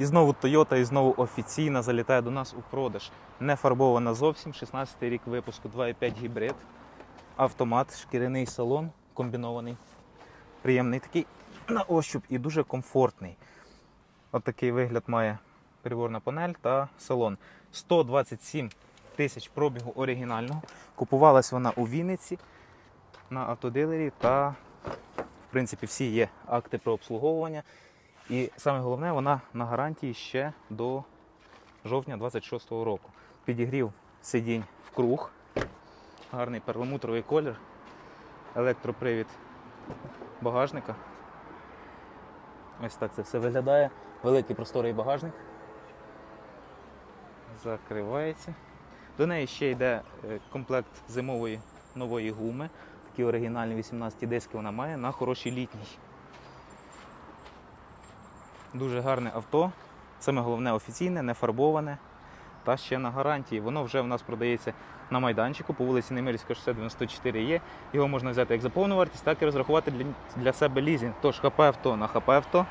І знову Toyota, і знову офіційно залітає до нас у продаж. Не фарбована зовсім, 16 й рік випуску, 2,5 гібрид, автомат, шкіряний салон, комбінований. Приємний такий на ощуп і дуже комфортний. От такий вигляд має приборна панель та салон. 127 тисяч пробігу оригінального. Купувалась вона у Вінниці на автодилері та, в принципі, всі є акти про обслуговування. І саме головне, вона на гарантії ще до жовтня 26-го року. Підігрів сидінь в круг, гарний перламутровий колір, електропривід багажника. Ось так це все виглядає. Великий просторий багажник. Закривається. До неї ще йде е, комплект зимової нової гуми. Такі оригінальні 18 диски вона має на хорошій літній. Дуже гарне авто. Саме головне офіційне, не фарбоване та ще на гарантії. Воно вже в нас продається на майданчику по вулиці Немирівська, 694 є. Його можна взяти як за повну вартість, так і розрахувати для, для себе лізінг. Тож ХП авто на ХП авто.